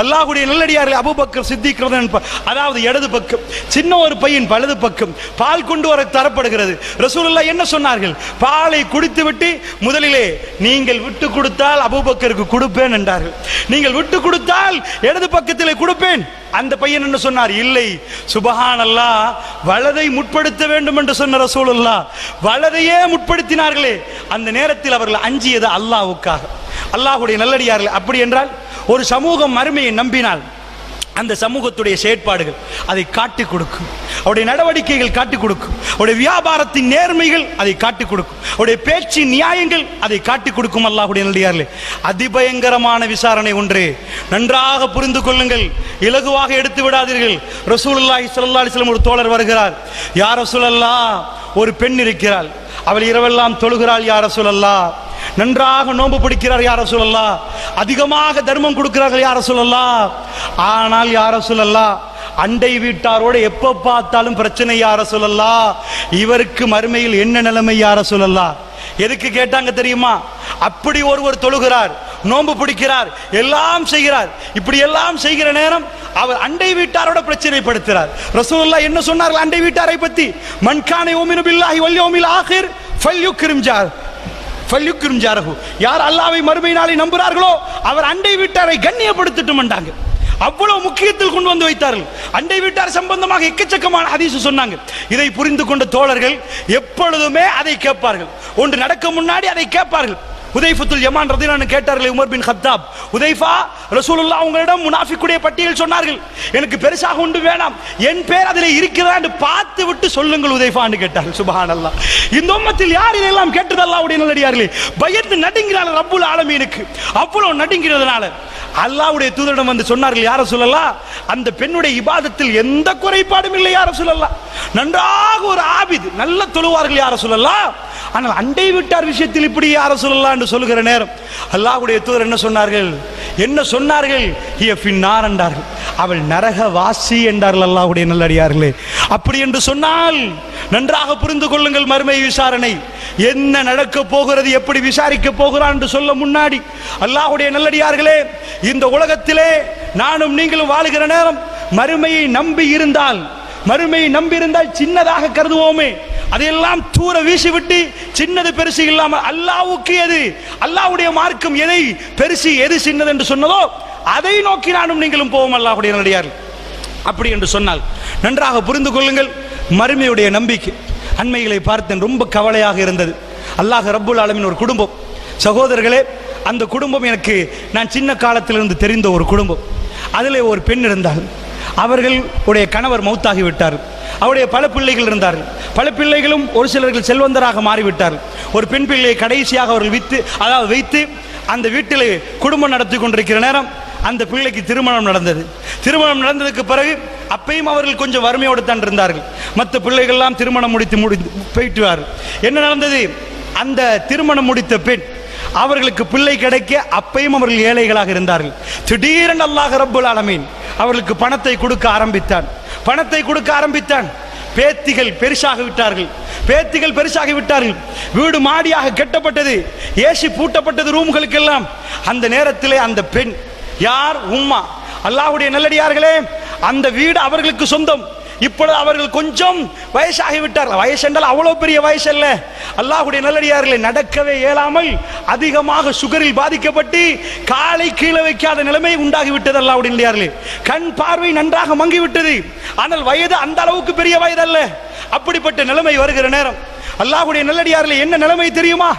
அல்லாஹுடைய நல்லடியார்கள் அபூபக்கர் சித்திக்கிறது அதாவது இடது பக்கம். சின்ன ஒரு பையன் வலது பக்கம். பால் கொண்டு வர தரப்படுகிறது. ரசூலுல்லா என்ன சொன்னார்கள்? பாலை குடித்து விட்டு முதலிலே நீங்கள் விட்டு கொடுத்தால் அபூபக்கருக்கு கொடுப்பேன் என்றார்கள். நீங்கள் விட்டு கொடுத்தால் இடது பக்கத்திலே கொடுப்பேன். அந்த பையன் என்ன சொன்னார்? இல்லை. சுபஹானல்லா வலதை முற்படுத்த வேண்டும் என்று சொன்ன ரசூலுல்லா வலதையே முற்படுத்தினார்களே. அந்த நேரத்தில் அவர்கள் அஞ்சியது அல்லாவுக்காக அல்லாஹுடைய நல்லடியார்கள் அப்படி என்றால் ஒரு சமூகம் மறுமையை நம்பினால் அந்த சமூகத்துடைய செயற்பாடுகள் அதை காட்டிக் கொடுக்கும். அவருடைய நடவடிக்கைகள் காட்டிக் கொடுக்கும். அவருடைய வியாபாரத்தின் நேர்மைகள் அதை காட்டிக் கொடுக்கும். அவருடைய பேச்சின் நியாயங்கள் அதை காட்டிக் கொடுக்கும் அல்லாஹுடைய நல்லடியார்களே. அதிபயங்கரமான விசாரணை ஒன்று. நன்றாக புரிந்து கொள்ளுங்கள். இலகுவாக எடுத்து விடாதீர்கள். ரசூலுல்லாஹி சல்லா அலிஸ்லம் ஒரு தோழர் வருகிறார். யார் ரசூலல்லா ஒரு பெண் இருக்கிறாள். அவள் இரவெல்லாம் தொழுகிறாள் யார் ரசூலல்லா நன்றாக நோன்பு பிடிக்கிறார் யார சொல்லலாம் அதிகமாக தர்மம் கொடுக்கிறார்கள் யார சொல்லலாம் ஆனால் யார சொல்லலாம் அண்டை வீட்டாரோட எப்ப பார்த்தாலும் பிரச்சனை யார சொல்லலாம் இவருக்கு மறுமையில் என்ன நிலைமை யார சொல்லலாம் எதுக்கு கேட்டாங்க தெரியுமா? அப்படி ஒருவர் தொழுகிறார் நோன்பு பிடிக்கிறார் எல்லாம் செய்கிறார். இப்படி எல்லாம் செய்கிற நேரம் அவர் அண்டை வீட்டாரோட பிரச்சனைப்படுத்துறார் ரசூல்லா என்ன சொன்னார்கள் அண்டை வீட்டாரை பத்தி? மண்கானை ஓமினு பில்லாஹி வல்யோமில் ஆகிர் ஃபல்யுக்ரிம் ஜார். ஃபல்யுக்கிரும் ஜாரகு யார் அல்லாவை மறுமை நாளை நம்புகிறார்களோ அவர் அண்டை வீட்டாரை கண்ணியப்படுத்தட்டும் என்றாங்க அவ்வளவு முக்கியத்தில் கொண்டு வந்து வைத்தார்கள். அண்டை வீட்டார் சம்பந்தமாக எக்கச்சக்கமான ஹதீஸ் சொன்னாங்க. இதை புரிந்து கொண்ட தோழர்கள் எப்பொழுதுமே அதை கேட்பார்கள். ஒன்று நடக்க முன்னாடி அதை கேட்பார்கள். உதைஃபத்துல் யமான் ரதிலான்னு கேட்டார்களே உமர் பின் ஹத்தாப் உதைஃபா ரசூலுல்லா உங்களிடம் முனாஃபிக்குடைய பட்டியல் சொன்னார்கள். எனக்கு பெருசாக உண்டு வேணாம். என் பேர் அதில் இருக்கிறதா என்று பார்த்து விட்டு சொல்லுங்கள் உதைஃபான்னு கேட்டார்கள். சுபஹானல்லாஹ். இந்த உம்மத்தில் யார் இதெல்லாம் கேட்டது? உடைய நல்லடியார்களே. பயந்து நடுங்கிறார்கள் ரப்புல் ஆலமீனுக்கு. அவ்வளோ நடுங்கிறதுனால அல்லாஹ்வுடைய தூதரிடம் வந்து சொன்னார்கள் யார சொல்லலாம் அந்த பெண்ணுடைய இபாதத்தில் எந்த குறைபாடும் இல்லை யார சொல்லலாம் நன்றாக ஒரு ஆபித் நல்ல தொழுவார்கள் யார சொல்லலாம் ஆனால் அண்டை விட்டார் விஷயத்தில் இப்படி யார சொல்லலாம் என்று சொல்லுகிற நேரம். அல்லாஹுடைய தூதர் என்ன சொன்னார்கள்? என்ன சொன்னார்கள்? பின்னார் என்றார்கள். அவள் நரக வாசி என்றார்கள் அல்லாஹுடைய நல்லடியார்களே. அப்படி என்று சொன்னால் நன்றாக புரிந்து கொள்ளுங்கள் மறுமை விசாரணை. என்ன நடக்க போகிறது எப்படி விசாரிக்க போகிறான் என்று சொல்ல முன்னாடி அல்லாஹுடைய நல்லடியார்களே இந்த உலகத்திலே நானும் நீங்களும் வாழுகிற நேரம் மறுமையை நம்பி இருந்தால் மறுமையை நம்பி இருந்தால் சின்னதாக கருதுவோமே. அதையெல்லாம் தூர வீசிவிட்டு சின்னது பெருசு இல்லாமல் அல்லாவுக்கு எது? அல்லாவுடைய மார்க்கம் எதை? பெருசு எது சின்னது என்று சொன்னதோ அதை நோக்கி நானும் நீங்களும் போவோம் அல்லாஹுடைய நடிகார் அப்படி என்று சொன்னால் நன்றாக புரிந்து கொள்ளுங்கள். மறுமையுடைய நம்பிக்கை அண்மைகளை பார்த்தேன் ரொம்ப கவலையாக இருந்தது. அல்லாஹ் ரப்புல் ஆலமின் ஒரு குடும்பம். சகோதரர்களே அந்த குடும்பம் எனக்கு நான் சின்ன காலத்திலிருந்து தெரிந்த ஒரு குடும்பம். அதில் ஒரு பெண் இருந்தால் அவர்கள் உடைய கணவர் மௌத்தாகி விட்டார். அவருடைய பல பிள்ளைகள் இருந்தார்கள். பல பிள்ளைகளும் ஒரு சிலர்கள் செல்வந்தராக மாறிவிட்டார்கள். ஒரு பெண் பிள்ளையை கடைசியாக அவர்கள் வித்து அதாவது வைத்து அந்த வீட்டில் குடும்பம் நடத்தி கொண்டிருக்கிற நேரம் அந்த பிள்ளைக்கு திருமணம் நடந்தது. திருமணம் நடந்ததுக்கு பிறகு அப்பையும் அவர்கள் கொஞ்சம் வறுமையோடு தான் இருந்தார்கள். மற்ற பிள்ளைகள்லாம் திருமணம் முடித்து முடிந்து போயிட்டுவார்கள். என்ன நடந்தது? அந்த திருமணம் முடித்த பெண் அவர்களுக்கு பிள்ளை கிடைக்க அப்பையும் அவர்கள் ஏழைகளாக இருந்தார்கள். திடீரென அல்லாஹ் ரப்புல் ஆலமீன் அவர்களுக்கு பணத்தை கொடுக்க ஆரம்பித்தான். பணத்தை கொடுக்க ஆரம்பித்தான். பேத்திகள் பெருசாக விட்டார்கள். பேத்திகள் பெருசாகி விட்டார்கள். வீடு மாடியாக கட்டப்பட்டது. ஏசி பூட்டப்பட்டது ரூம்களுக்கெல்லாம். அந்த நேரத்திலே அந்த பெண் யார்? உம்மா. அல்லாஹுடைய நல்லடியார்களே அந்த வீடு அவர்களுக்கு சொந்தம். இப்பொழுது அவர்கள் கொஞ்சம் வயசாகி விட்டார்கள் வயசு என்றால் அவ்வளவு பெரிய வயசு அல்ல. அல்லாஹுடைய நல்லடியார்களை நடக்கவே இயலாமல் அதிகமாக சுகரில் பாதிக்கப்பட்டு காலை கீழே வைக்காத நிலைமை உண்டாகி விட்டது நல்லடியார்களே. கண் பார்வை நன்றாக மங்கி விட்டது ஆனால் வயது அந்த அளவுக்கு பெரிய வயது அல்ல அப்படிப்பட்ட நிலைமை வருகிற நேரம். அல்லாஹுடைய நல்லடியார்களே என்ன நிலைமை தெரியுமா?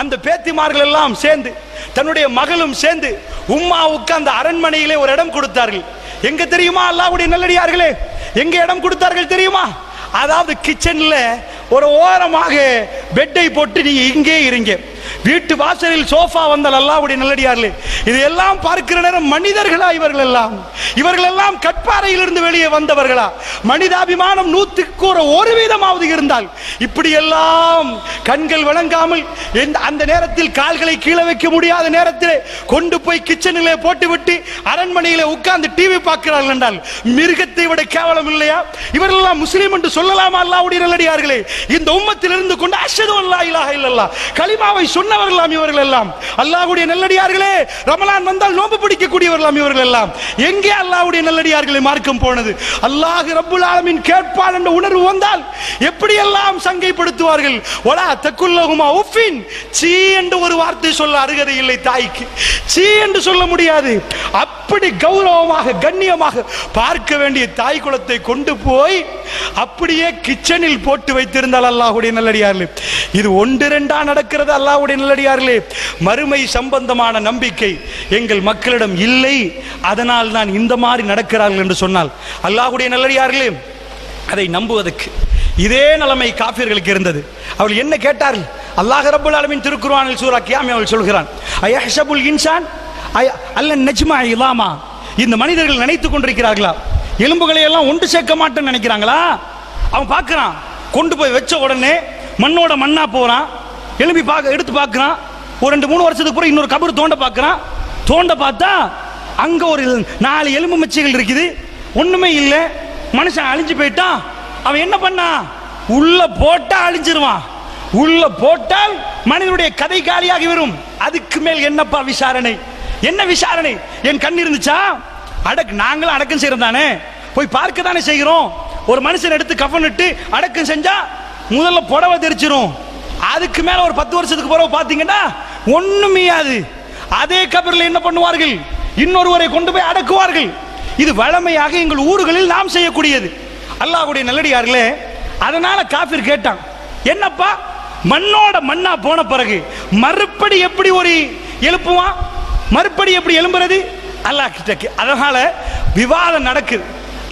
அந்த பேத்திமார்கள் எல்லாம் சேர்ந்து தன்னுடைய மகளும் சேர்ந்து உம்மாவுக்கு அந்த அரண்மனையிலே ஒரு இடம் கொடுத்தார்கள். எங்க தெரியுமா அல்லாஹ்வுடைய நல்லடியார்களே? எங்க இடம் கொடுத்தார்கள் தெரியுமா? அதாவது கிச்சன்ல ஒரு ஓரமாக பெட்டை போட்டு நீங்க இங்கே இருங்க. வீட்டு வாசலில் சோஃபா வந்தால் அல்லாவுடைய நல்லடியார்களே இதையெல்லாம் பார்க்கிற நேரம் மனிதர்களா இவர்கள் எல்லாம் இவர்கள் எல்லாம் கட்பாறையிலிருந்து வெளியே வந்தவர்களா? மனிதாபிமானம் நூத்துக்கு ஒரு ஒரு வீதமாவது இருந்தால் இப்படி எல்லாம் கண்கள் வழங்காமல் அந்த நேரத்தில் கால்களை கீழே வைக்க முடியாத நேரத்தில் கொண்டு போய் கிச்சனிலே போட்டுவிட்டு அரண்மனையிலே உட்கார்ந்து டிவி பார்க்கிறார்கள் என்றால் மிருகத்தை விட கேவலம் இல்லையா? இவர்கள் எல்லாம் முஸ்லீம் என்று சொல்லலாமா அல்லாவுடைய நல்லடியார்களே? இந்த உம்மத்தில் இருந்து கொண்டு அஷது அல்லா இலாஹ களிமாவை சொன்ன நல்லவர்களாம் இவர்கள் எல்லாம் அல்லாஹ்வுடைய நல்லடியார்களே ரமலான் வந்தால் நோன்பு பிடிக்கக்கூடியவர்களாம் இவர்கள் எல்லாம் எங்கே அல்லாஹ்வுடைய நல்லடியார்களை மார்க்கம் போனது? அல்லாஹ் ரப்புல் ஆலமீன் கேட்பான் என்ற உணர்வு வந்தால் எப்படி எல்லாம் சங்கைப்படுத்துவார்கள்? ஒலா தக்குல்லகுமா உஃபின். சீ என்று ஒரு வார்த்தை சொல்ல அருகதை இல்லை தாய்க்கு. சீ என்று சொல்ல முடியாது. அப் அப்படி கௌரவமாக கண்ணியமாக பார்க்க வேண்டிய தாய் குலத்தை கொண்டு போய் அப்படியே கிச்சனில் போட்டு வைத்திருந்தால் அல்லாஹுடைய நல்லடியார்களே. இது ஒன்று ரெண்டா நடக்கிறது அல்லாஹுடைய நல்லடியார்களே. மறுமை சம்பந்தமான நம்பிக்கை எங்கள் மக்களிடம் இல்லை. அதனால் தான் இந்த மாதிரி நடக்கிறார்கள் என்று சொன்னால். அல்லாஹுடைய நல்லடியார்களே அதை நம்புவதற்கு இதே நிலைமை காஃபியர்களுக்கு இருந்தது. அவள் என்ன கேட்டார்கள்? அல்லாஹ் ரபுல் அலமின் திருக்குருவானில் சூரா கியாமி அவள் சொல்கிறான் அயஹ்ஷபுல் இன்சான் அல்ல நஜ்மா இலாமா. இந்த மனிதர்கள் நினைத்து கொண்டிருக்கிறார்களா? எலும்புகளை எல்லாம் ஒன்று சேர்க்க மாட்டேன்னு நினைக்கிறாங்களா? அவன் பார்க்கறான் கொண்டு போய் வச்ச உடனே மண்ணோட மண்ணா போறான். எலும்பி பார்க்க எடுத்து பார்க்கறான். ஒரு ரெண்டு மூணு வருஷத்துக்கு அப்புறம் இன்னொரு கபர் தோண்ட பார்க்கறான். தோண்ட பார்த்தா அங்க ஒரு நாலு எலும்பு மச்சைகள் இருக்குது. ஒண்ணுமே இல்லை. மனுஷன் அழிஞ்சு போயிட்டான். அவன் என்ன பண்ணான் உள்ள போட்டா அழிஞ்சிருவான். உள்ள போட்டால் மனிதனுடைய கதை காலியாகி வரும். அதுக்கு மேல் என்னப்பா விசாரணை? என்ன விசாரணை? என் கண் இருந்துச்சா? அடக்கு நாங்களும் அடக்கம் செய்யறோம் தானே? போய் பார்க்க தானே செய்கிறோம். ஒரு மனுஷன் எடுத்து கஃனிட்டு அடக்கம் செஞ்சா முதல்ல புடவை தெரிச்சிரும். அதுக்கு மேல ஒரு பத்து வருஷத்துக்கு பிறகு பாத்தீங்கன்னா ஒண்ணுமையாது அதே கபரில் என்ன பண்ணுவார்கள்? இன்னொருவரை கொண்டு போய் அடக்குவார்கள். இது வழமையாக எங்கள் ஊர்களில் நாம் செய்யக்கூடியது. அல்லாஹ்வுடைய நல்லடியார்களே அதனால காஃபிர் கேட்டான் என்னப்பா? மண்ணோட மண்ணா போன பிறகு மறுபடி எப்படி ஒரு எழுப்புவான்? மறுபடி எப்படி எழும்புறது? அல்லாஹ் கிட்டக்கு அதனால விவாதம் நடக்குது.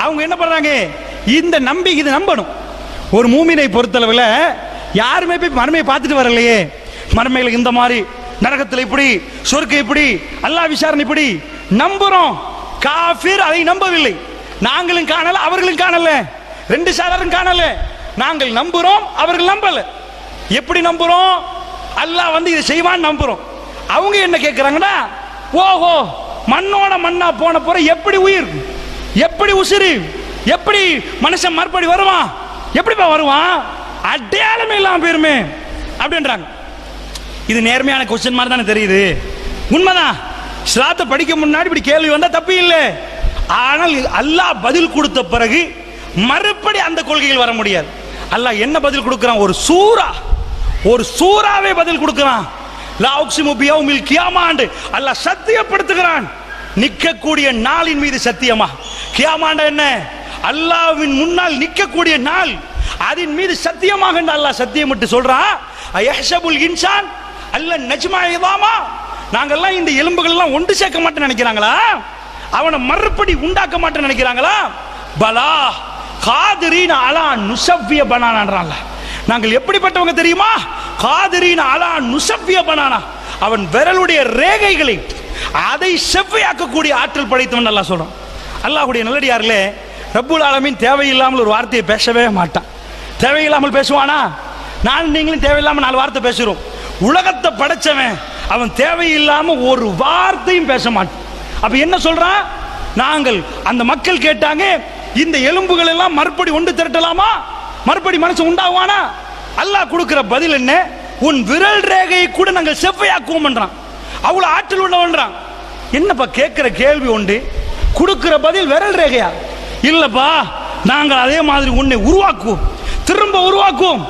அவங்க என்ன பண்ணுறாங்க இந்த நம்பி இது நம்பணும். ஒரு மூமினை பொறுத்தளவில் யாருமே போய் மறுமையை பார்த்துட்டு வரலையே. மறுமையில் இந்த மாதிரி நரகத்தில் இப்படி சொர்க்கு இப்படி அல்லாஹ் விசாரணை இப்படி நம்புறோம். காஃபிர் அதை நம்பவில்லை. நாங்களும் காணல அவர்களும் காணல. ரெண்டு சாரரும் காணல. நாங்கள் நம்புறோம் அவர்கள் நம்பல. எப்படி நம்புறோம்? அல்லாஹ் வந்து இதை செய்வான்னு நம்புறோம். அவங்க என்ன கேட்குறாங்கன்னா ஓஹோ மண்ணோட மண்ணா போன போற எப்படி உயிர்? எப்படி உசிறு? எப்படி மனுஷன் மறுபடி வருவான்? எப்படிப்பா வருவான்? அடையாளமே இல்லாம போயிருமே. அப்படின்றாங்க. இது நேர்மையான கொஸ்டின் மாதிரி தானே தெரியுது. உண்மைதான். ஸ்லாத்தை படிக்க முன்னாடி இப்படி கேள்வி வந்தா தப்பு இல்லை. ஆனால் அல்லாஹ் பதில் கொடுத்த பிறகு மறுபடி அந்த கொள்கைகள் வர முடியாது. அல்லாஹ் என்ன பதில் கொடுக்கிறான்? ஒரு சூரா ஒரு சூறாவே பதில் கொடுக்கிறான். கியாமாண்டு அல்லாஹ் சத்தியப்படுத்துகிறான். நிற்கக்கூடிய நாளின் மீது சத்தியமா? கியாமாண்ட என்ன? அல்லாஹ்வின் முன்னால் நிற்கக்கூடிய நாள் அதன் மீது சத்தியமாக என்று அல்லாஹ் சத்தியமிட்டு சொல்றான் அயஹ்ஷபுல் இன்சான் அல்ல நஜ்மா இதாமா? நாங்கெல்லாம் இந்த எலும்புகள் எல்லாம் ஒன்று சேர்க்க மாட்டேன்னு நினைக்கிறாங்களா? அவனை மறுபடி உண்டாக்க மாட்டேன்னு நினைக்கிறாங்களா? பலா காதிரின் அலா நுசவ்விய பனானான்றான்ல நாங்கள் எப்படிப்பட்டவங்க தெரியுமா? காதிரின் அலா நுசப்பிய பனானா. அவன் விரலுடைய ரேகைகளை அதை செவ்வையாக்கக்கூடிய ஆற்றல் படைத்தவன் நல்லா சொல்கிறான் அல்லாஹுடைய நல்லடியார்களே ரப்புல் ஆலமின் தேவையில்லாமல் ஒரு வார்த்தையை பேசவே மாட்டான். தேவையில்லாமல் பேசுவானா? நான் நீங்களும் தேவையில்லாமல் நாலு வார்த்தை பேசுகிறோம் உலகத்தை படைச்சவன் அவன் தேவையில்லாமல் ஒரு வார்த்தையும் பேச மாட்டான். அப்போ என்ன சொல்கிறான் நாங்கள் அந்த மக்கள் கேட்டாங்க இந்த எலும்புகள் எல்லாம் மறுபடி ஒன்று திரட்டலாமா? மறுபடி மனசு உண்டாகுவானா? அல்லாஹ் கொடுக்கிற பதில் என்ன? உன் விரல் ரேகையை கூட நாங்கள் செவ்வையாக்குவோம்ன்றான். அவ்வளவு ஆற்றல் உள்ளவன்றான். என்னப்பா கேட்கிற கேள்வி உண்டு? கொடுக்கிற பதில் விரல் ரேகையா? இல்லப்பா நாங்கள் அதே மாதிரி உன்னை உருவாக்குவோம். திரும்ப உருவாக்குவோம்.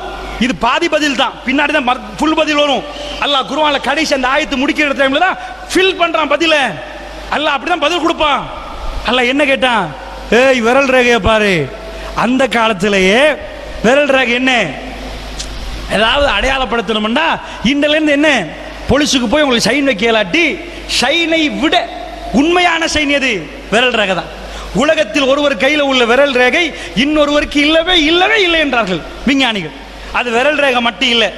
இது பாதி பதில் தான். பின்னாடி தான் ஃபுல் பதில் வரும். அல்லாஹ் குருவானில் கடைசி அந்த ஆயத்து முடிக்கிற டைம்ல தான் ஃபில் பண்றான் பதில. அல்லாஹ் அப்படிதான் பதில் கொடுப்பான். அல்லாஹ் என்ன கேட்டான்? ஏய் விரல் ரேகையை பாரு. அந்த காலத்திலேயே விரல் ரேகை என்ன? ஏதாவது அடையாளப்படுத்தணும்னா இன்றிலிருந்து என்ன? பொலிசுக்கு போய் உங்களுக்கு சைன் வைக்கலாட்டி சைனை விட உண்மையான சைன் எது? விரல் ரேகை தான். உலகத்தில் ஒருவர் கையில் உள்ள விரல் ரேகை இன்னொருவருக்கு இல்லவே இல்லவே இல்லை என்றார்கள் விஞ்ஞானிகள். அது விரல் ரேகை மட்டும் இல்லை.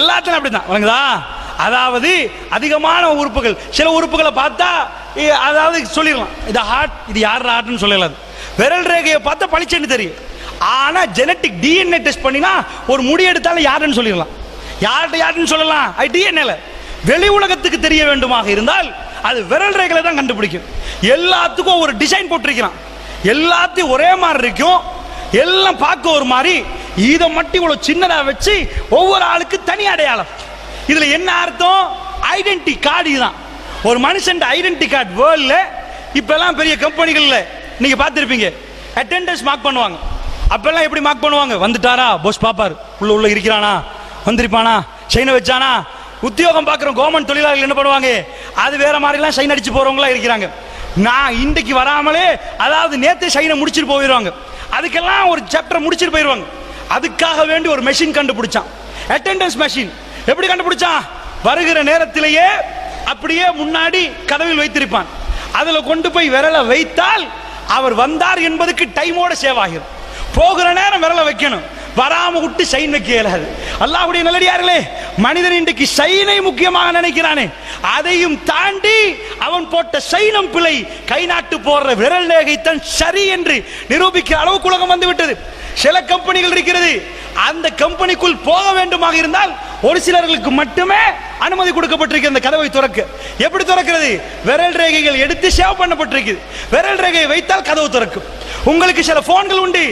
எல்லாத்திலும் அப்படிதான் வழங்குதா அதாவது அதிகமான உறுப்புகள். சில உறுப்புகளை பார்த்தா அதாவது சொல்லிடலாம். இது ஹார்ட் இது யார் ஹார்ட்னு சொல்லலாது விரல் ரேகையை பார்த்தா பளிச்சுன்னு தெரியும். ஆனா ஜெனட்டிக் டிஎன்ஏ டெஸ்ட் பண்ணினா ஒரு முடி எடுத்தாலும் யாருன்னு சொல்லிடலாம். யார்கிட்ட யாருன்னு சொல்லலாம்? அது டிஎன்ஏல வெளி உலகத்துக்கு தெரிய வேண்டுமாக இருந்தால் அது விரல் ரேகளை தான் கண்டுபிடிக்கும். எல்லாத்துக்கும் ஒரு டிசைன் போட்டிருக்கிறான். எல்லாத்தையும் ஒரே மாதிரி இருக்கும். எல்லாம் பார்க்க ஒரு மாதிரி. இதை மட்டும் இவ்வளோ சின்னதாக வச்சு ஒவ்வொரு ஆளுக்கு தனி அடையாளம். இதில் என்ன அர்த்தம்? ஐடென்டி கார்டு இதுதான். ஒரு மனுஷன் ஐடென்டி கார்டு வேர்ல்டில் இப்போல்லாம் பெரிய கம்பெனிகளில் நீங்கள் பார்த்துருப்பீங்க. அட்டெண்டன்ஸ் மார்க் பண்ணுவாங்க. அப்பெல்லாம் எப்படி மார்க் பண்ணுவாங்க? வந்துட்டாரா? போஸ் பாப்பார். உள்ள உள்ள இருக்கிறானா? வந்திருப்பானா? சைனை வச்சானா? உத்தியோகம் பார்க்குறோம் கவர்மெண்ட் தொழிலாளர்கள் என்ன பண்ணுவாங்க? அது வேற மாதிரிலாம் சைன் அடிச்சு போறவங்களா இருக்கிறாங்க. நான் இன்றைக்கு வராமலே அதாவது நேத்தே சைனை முடிச்சிட்டு போயிடுவாங்க. அதுக்கெல்லாம் ஒரு சாப்டர் முடிச்சிட்டு போயிடுவாங்க. அதுக்காக வேண்டி ஒரு மெஷின் கண்டுபிடிச்சான். அட்டெண்டன்ஸ் மெஷின் எப்படி கண்டுபிடிச்சான்? வருகிற நேரத்திலேயே அப்படியே முன்னாடி கதவில் வைத்திருப்பான். அதில் கொண்டு போய் விரலை வைத்தால் அவர் வந்தார் என்பதுக்கு டைமோட சேவ் ஆகிரும். போகிற நேரம் விரலை வைக்கணும். வராம விட்டு சைன் வைக்க இயலாது. அல்லாஹுடைய நல்லடியார்களே மனிதன் இன்றைக்கு சைனை முக்கியமாக நினைக்கிறானே. அதையும் தாண்டி அவன் போட்ட சைனம் பிழை கை நாட்டு போடுற விரல் ரேகைத்தான் சரி என்று நிரூபிக்கிற அளவுக்கு உலகம் வந்து விட்டது சில கம்பெனிகள் இருக்கிறது. அந்த கம்பெனிக்குள் போக வேண்டுமாக இருந்தால் ஒரு சிலர்களுக்கு மட்டுமே அனுமதி கொடுக்கப்பட்டிருக்கு அந்த கதவை துறக்க. எப்படி திறக்கிறது? விரல் ரேகைகள் எடுத்து சேவ் பண்ணப்பட்டிருக்கு. விரல் ரேகையை வைத்தால் கதவு திறக்கும். உங்களுக்கு சில போன்கள் உண்டு.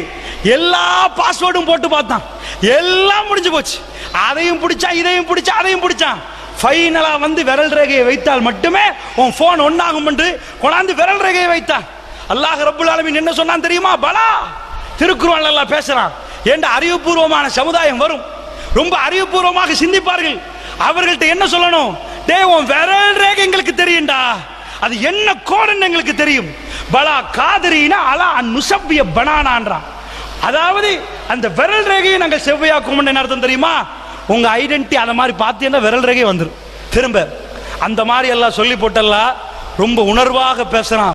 எல்லா பாஸ்வேர்டும் போட்டு பார்த்தான். எல்லாம் முடிஞ்சு போச்சு. அதையும் பிடிச்சா இதையும் பிடிச்சா அதையும் பிடிச்சான். ஃபைனலாக வந்து விரல் ரேகையை வைத்தால் மட்டுமே உன் ஃபோன் ஒன்றாகும் என்று கொண்டாந்து விரல் ரேகையை வைத்தான். அல்லாஹ் ரபுல் ஆலமின் என்ன சொன்னான் தெரியுமா? பலா! திருக்குறள் நல்லா பேசுறான். என்ற அறிவுபூர்வமான சமுதாயம் வரும்? ரொம்ப அறிவுபூர்வமாக சிந்திப்பார்கள். அவர்கள்ட்ட என்ன சொல்லணும்? டேய் உன் விரல் ரேகை எங்களுக்கு தெரியும்டா. அது என்ன கோடுன்னு எங்களுக்கு தெரியும்? பலா காதரினா அலா நுசப்பிய பனானான்றான். அதாவது அந்த விரல் ரேகையை நாங்கள் செவ்வையாக்கும் என்ன அர்த்தம் தெரியுமா? உங்க ஐடென்டி அந்த மாதிரி பார்த்தீங்கன்னா விரல் ரேகை வந்துடும் திரும்ப அந்த மாதிரி எல்லாம் சொல்லி போட்டெல்லாம் ரொம்ப உணர்வாக பேசுறான்.